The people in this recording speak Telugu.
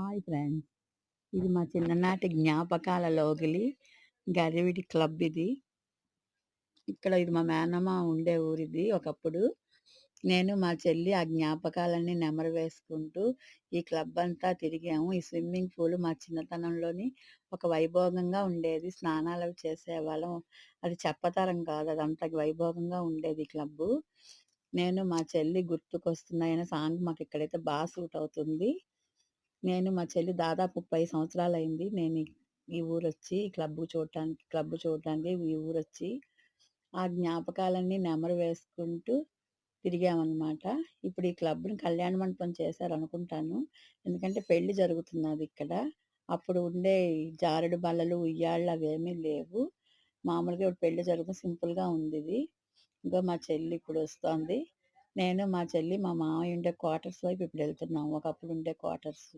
Hi friends. ఇది మా చిన్ననాటి జ్ఞాపకాల లోగిలి గరివిడి క్లబ్ ఇది ఇక్కడ ఇది మా మేనమ్మ ఉండే ఊరిది ఒకప్పుడు. నేను మా చెల్లి ఆ జ్ఞాపకాలన్నీ నెమరు వేసుకుంటూ ఈ క్లబ్ అంతా తిరిగాము. ఈ స్విమ్మింగ్ పూల్ మా చిన్నతనంలోని ఒక వైభోగంగా ఉండేది. స్నానాలు చేసేవాళ్ళం. అది చెప్పతరం కాదు. అదంతా వైభోగంగా ఉండేది క్లబ్ నేను మా చెల్లి గుర్తుకొస్తున్నాయనే సాంగ్ మాకు ఇక్కడైతే బాగా సూట్ అవుతుంది. నేను మా చెల్లి దాదాపు ముప్పై సంవత్సరాలు అయింది నేను ఈ- ఊరు వచ్చి ఈ క్లబ్ చూడటానికి క్లబ్ చూడటానికి ఈ ఊరు వచ్చి ఆ జ్ఞాపకాలన్నీ నెమరు వేసుకుంటూ తిరిగామన్నమాట. ఇప్పుడు ఈ క్లబ్ని కళ్యాణ మండపం చేశారు అనుకుంటాను ఎందుకంటే పెళ్ళి జరుగుతున్నది ఇక్కడ. అప్పుడు ఉండే జారుడు బల్లలు ఉయ్యాళ్ళు అవేమీ లేవు. మామూలుగా ఇప్పుడు పెళ్ళి జరుగుతుంది సింపుల్గా ఉంది ఇది ఇంకా మా చెల్లి ఇప్పుడు వస్తోంది. నేను మా చెల్లి మా మామయ్య ఉండే క్వార్టర్స్ వైపు ఇప్పుడు వెళ్తున్నాం. ఒకప్పుడు ఉండే క్వార్టర్స్.